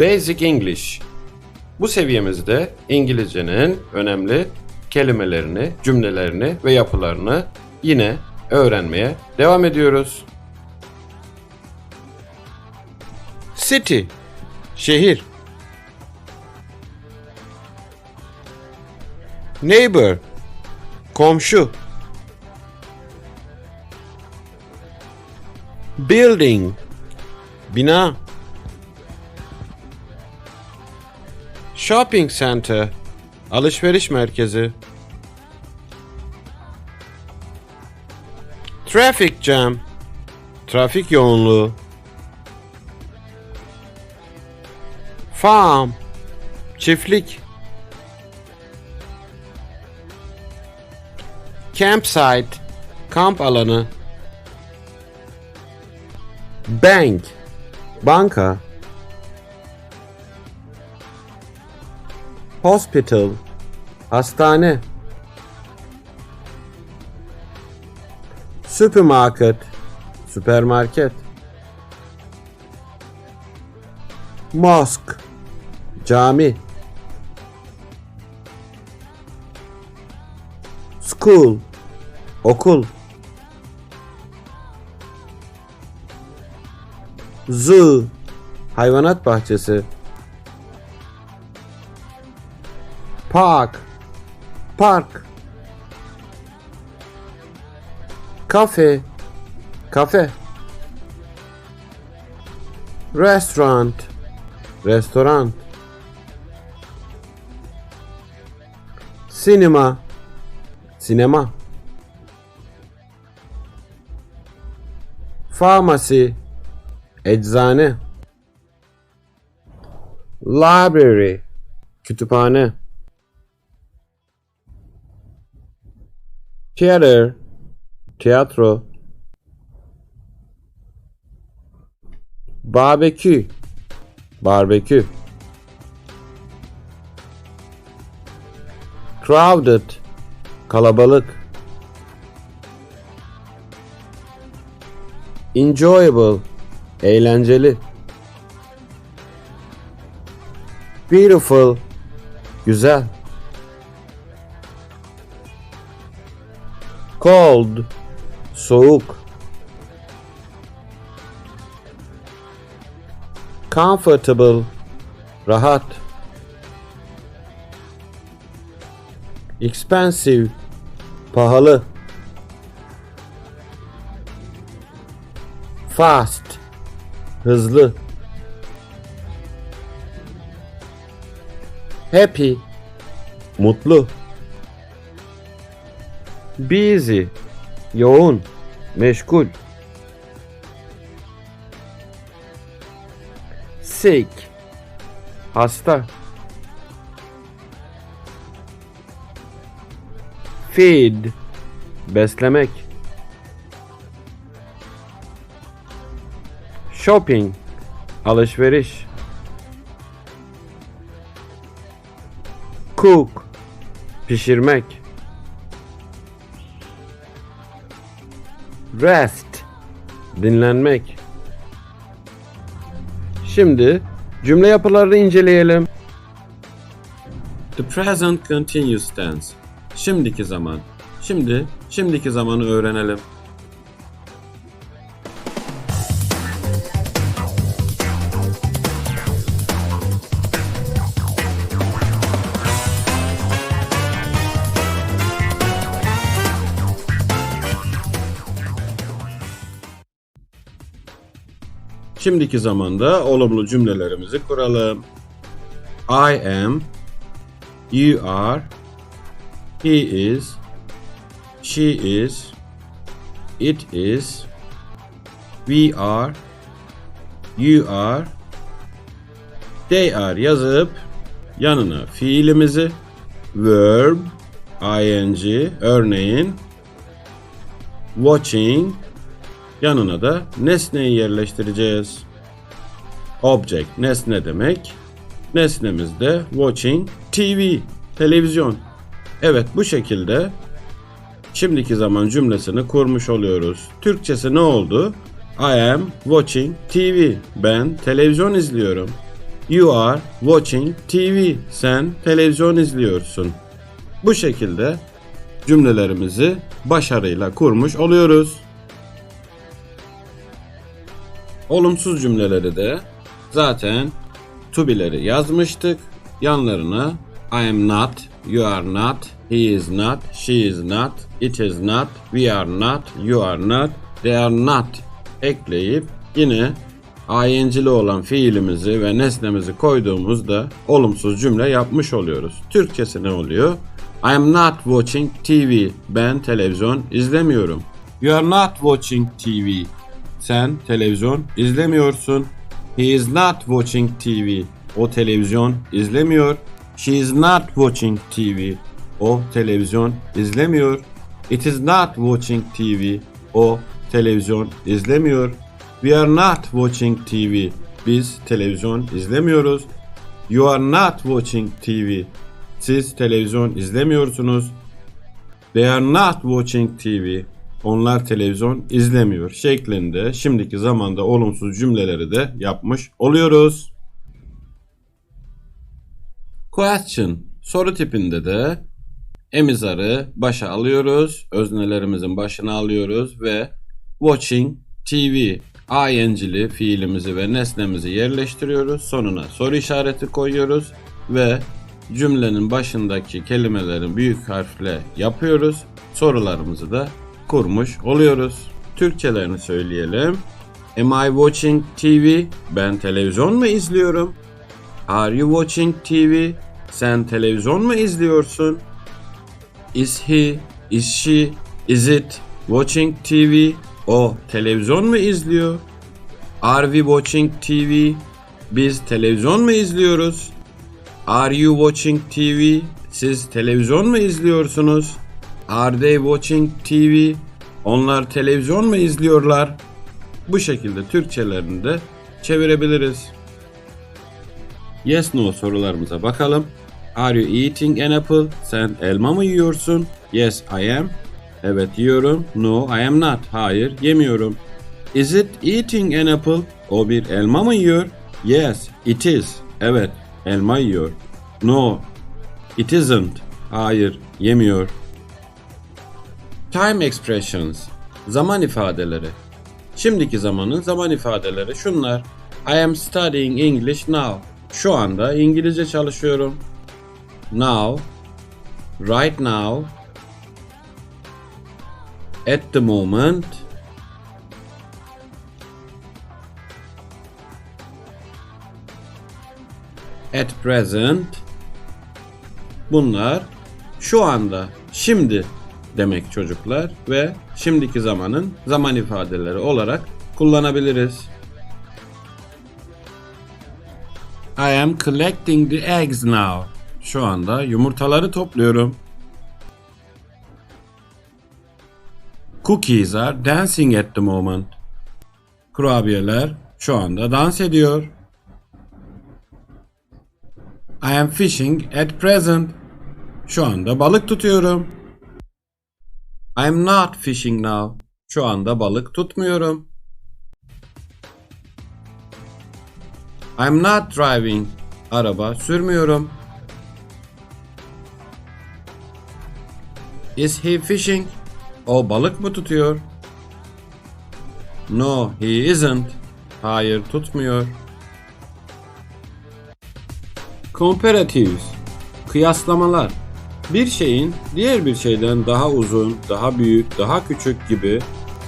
Basic English. Bu seviyemizde İngilizcenin önemli kelimelerini, cümlelerini ve yapılarını yine öğrenmeye devam ediyoruz. City. Şehir. Neighbor. Komşu. Building. Bina. Shopping center. Alışveriş merkezi. Traffic jam. Trafik yoğunluğu. Farm. Çiftlik. Campsite. Kamp alanı. Bank. Banka. Hospital. Hastane. Supermarket. Süpermarket. Mosque. Cami. School. Okul. Zoo. Hayvanat bahçesi. Park. Park. Kafe. Kafe. Restaurant. Restoran. Sinema. Sinema. Pharmacy. Eczane. Library. Kütüphane. Theater. Tiyatro. Barbekü. Barbekü. Crowded. Kalabalık. Enjoyable. Eğlenceli. Beautiful. Güzel. Cold. Soğuk. Comfortable. Rahat. Expensive. Pahalı. Fast. Hızlı. Happy. Mutlu. Busy. Yoğun. Meşgul. Sick. Hasta. Feed. Beslemek. Shopping. Alışveriş. Cook. Pişirmek. Rest. Dinlenmek. Şimdi cümle yapılarını inceleyelim. The present continuous tense. Şimdiki zaman. Şimdi şimdiki zamanı öğrenelim. Şimdiki zamanda olumlu cümlelerimizi kuralım. I am, you are, he is, she is, it is, we are, you are, they are yazıp yanına fiilimizi verb, ing, örneğin watching, Yanına da nesneyi yerleştireceğiz. Object nesne demek. Nesnemiz de watching TV, televizyon. Evet bu şekilde şimdiki zaman cümlesini kurmuş oluyoruz. Türkçesi ne oldu? I am watching TV. Ben televizyon izliyorum. You are watching TV. Sen televizyon izliyorsun. Bu şekilde cümlelerimizi başarıyla kurmuş oluyoruz. Olumsuz cümleleri de zaten to be'leri yazmıştık. Yanlarına I am not, you are not, he is not, she is not, it is not, we are not, you are not, they are not ekleyip yine ing'li olan fiilimizi ve nesnemizi koyduğumuzda olumsuz cümle yapmış oluyoruz. Türkçesi ne oluyor? I am not watching TV. Ben televizyon izlemiyorum. You are not watching TV. Sen televizyon izlemiyorsun. He is not watching TV. O televizyon izlemiyor. She is not watching TV. O televizyon izlemiyor. It is not watching TV. O televizyon izlemiyor. We are not watching TV. Biz televizyon izlemiyoruz. You are not watching TV. Siz televizyon izlemiyorsunuz. They are not watching TV. Onlar televizyon izlemiyor şeklinde şimdiki zamanda olumsuz cümleleri de yapmış oluyoruz. Question soru tipinde de emizarı başa alıyoruz. Öznelerimizin başına alıyoruz ve watching TV ing'li fiilimizi ve nesnemizi yerleştiriyoruz. Sonuna soru işareti koyuyoruz ve cümlenin başındaki kelimelerin büyük harfle yapıyoruz. Sorularımızı da kurmuş oluyoruz. Türkçelerini söyleyelim. Am I watching TV? Ben televizyon mu izliyorum? Are you watching TV? Sen televizyon mu izliyorsun? Is he, is she, is it watching TV? O televizyon mu izliyor? Are we watching TV? Biz televizyon mu izliyoruz? Are you watching TV? Siz televizyon mu izliyorsunuz? Are they watching TV? Onlar televizyon mu izliyorlar? Bu şekilde Türkçelerini de çevirebiliriz. Yes no sorularımıza bakalım. Are you eating an apple? Sen elma mı yiyorsun? Yes I am. Evet yiyorum. No I am not. Hayır yemiyorum. Is it eating an apple? O bir elma mı yiyor? Yes it is. Evet elma yiyor. No it isn't. Hayır yemiyor. Time expressions. Zaman ifadeleri. Şimdiki zamanın zaman ifadeleri şunlar. I am studying English now. Şu anda İngilizce çalışıyorum. Now. Right now. At the moment. At present. Bunlar şu anda, şimdi demek çocuklar ve şimdiki zamanın zaman ifadeleri olarak kullanabiliriz. I am collecting the eggs now. Şu anda yumurtaları topluyorum. Cookies are dancing at the moment. Kurabiyeler şu anda dans ediyor. I am fishing at present. Şu anda balık tutuyorum. I am not fishing now. Şu anda balık tutmuyorum. I'm not driving. Araba sürmüyorum. Is he fishing? O balık mı tutuyor? No, he isn't. Hayır, tutmuyor. Comparatives. Kıyaslamalar. Bir şeyin diğer bir şeyden daha uzun, daha büyük, daha küçük gibi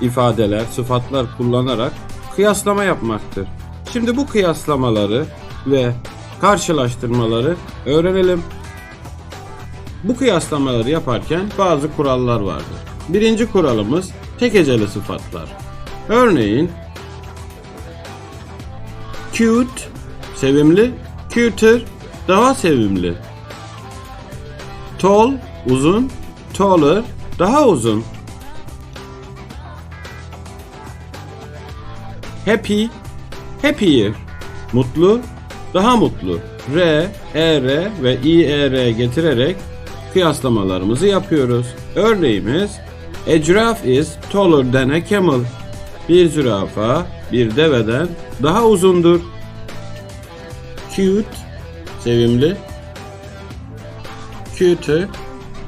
ifadeler, sıfatlar kullanarak kıyaslama yapmaktır. Şimdi bu kıyaslamaları ve karşılaştırmaları öğrenelim. Bu kıyaslamaları yaparken bazı kurallar vardır. Birinci kuralımız tek heceli sıfatlar. Örneğin cute, sevimli, cuter, daha sevimli. Tall, uzun, taller, daha uzun. Happy, happier, mutlu, daha mutlu. R, ER ve IER getirerek kıyaslamalarımızı yapıyoruz. Örneğimiz A giraffe is taller than a camel. Bir zürafa bir deveden daha uzundur. Cute, sevimli. Cuter,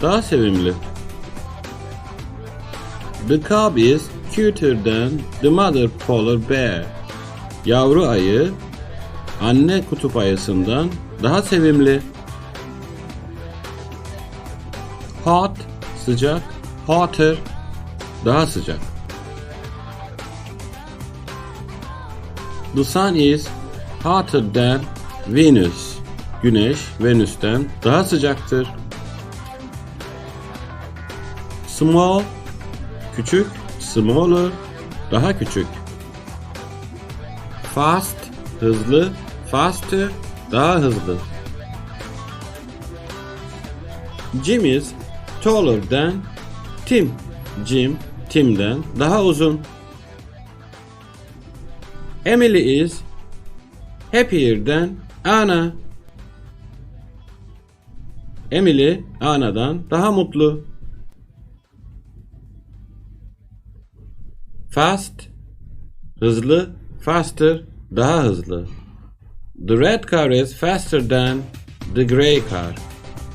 daha sevimli. The cub is cuter than the mother polar bear. Yavru ayı anne kutup ayısından daha sevimli. Hot, sıcak. Hotter, daha sıcak. The sun is hotter than Venus. Güneş Venüs'ten daha sıcaktır. Small, küçük, smaller, daha küçük. Fast, hızlı, faster, daha hızlı. Jim is taller than Tim. Jim, Tim'den daha uzun. Emily is happier than Anna. Emily, Anna'dan daha mutlu. Fast, hızlı, faster, daha hızlı. The red car is faster than the grey car.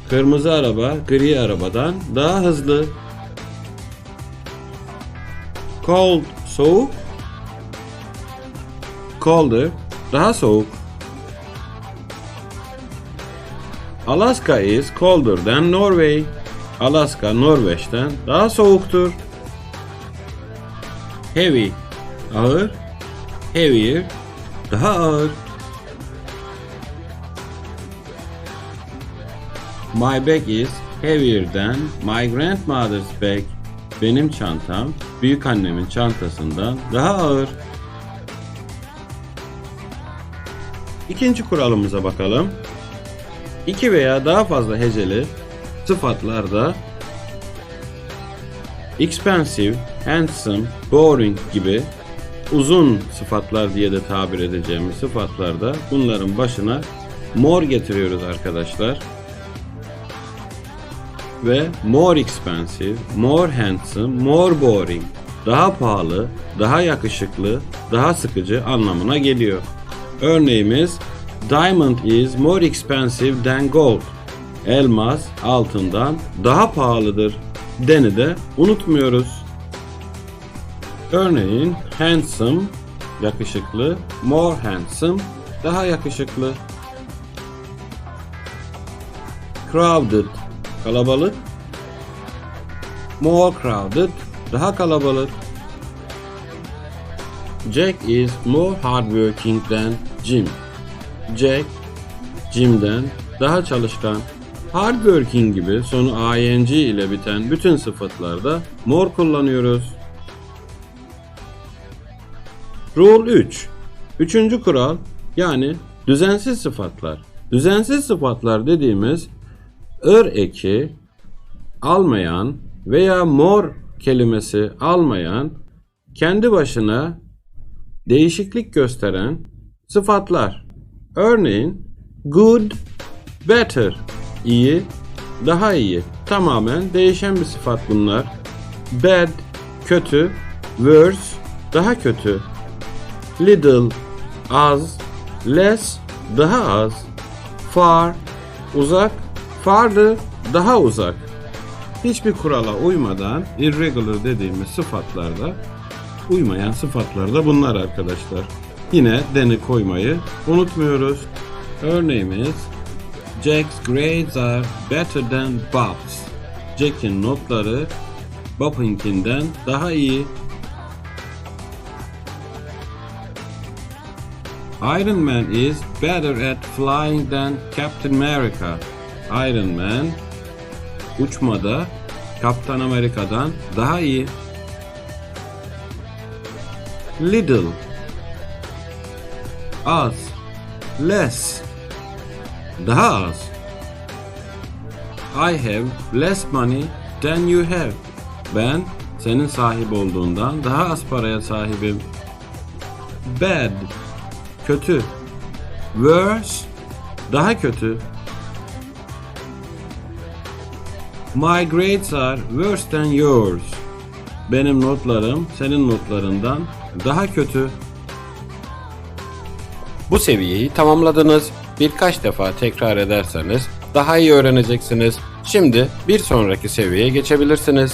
Kırmızı araba gri arabadan daha hızlı. Cold, soğuk. Colder, daha soğuk. Alaska is colder than Norway. Alaska Norveç'ten daha soğuktur. Heavy, ağır. Heavier, daha ağır. My bag is heavier than my grandmother's bag. Benim çantam büyük annemin çantasından daha ağır. İkinci kuralımıza bakalım. İki veya daha fazla heceli sıfatlarda expensive, handsome, boring gibi uzun sıfatlar diye de tabir edeceğimiz sıfatlarda bunların başına more getiriyoruz arkadaşlar. Ve more expensive, more handsome, more boring, daha pahalı, daha yakışıklı, daha sıkıcı anlamına geliyor. Örneğimiz Diamond is more expensive than gold. Elmas altından daha pahalıdır. Deni de unutmuyoruz. Örneğin handsome yakışıklı, more handsome daha yakışıklı. Crowded kalabalık, more crowded daha kalabalık. Jack is more hardworking than Jim. Jack, Jim'den daha çalışkan. Hardworking gibi sonu ing ile biten bütün sıfatlarda more kullanıyoruz. Rule 3. Üçüncü kural yani düzensiz sıfatlar. Düzensiz sıfatlar dediğimiz ır eki almayan veya mor kelimesi almayan kendi başına değişiklik gösteren sıfatlar. Örneğin good, better, iyi, daha iyi. Tamamen değişen bir sıfat bunlar. Bad, kötü, worse, daha kötü. Little, az, less, daha az. Far, uzak, farther, daha uzak. Hiçbir kurala uymadan irregular dediğimiz sıfatlarda uymayan sıfatlar da bunlar arkadaşlar. Yine deni koymayı unutmuyoruz. Örneğimiz Jack's grades are better than Bob's. Jack'in notları Bob'inkinden daha iyi. Iron Man is better at flying than Captain America. Iron Man uçmada Kaptan Amerika'dan daha iyi. Little az less daha az. I have less money than you have. Ben senin sahip olduğundan daha az paraya sahibim. Bad kötü. Worse daha kötü. My grades are worse than yours. Benim notlarım senin notlarından daha kötü. Bu seviyeyi tamamladınız. birkaç defa tekrar ederseniz daha iyi öğreneceksiniz. Şimdi bir sonraki seviyeye geçebilirsiniz.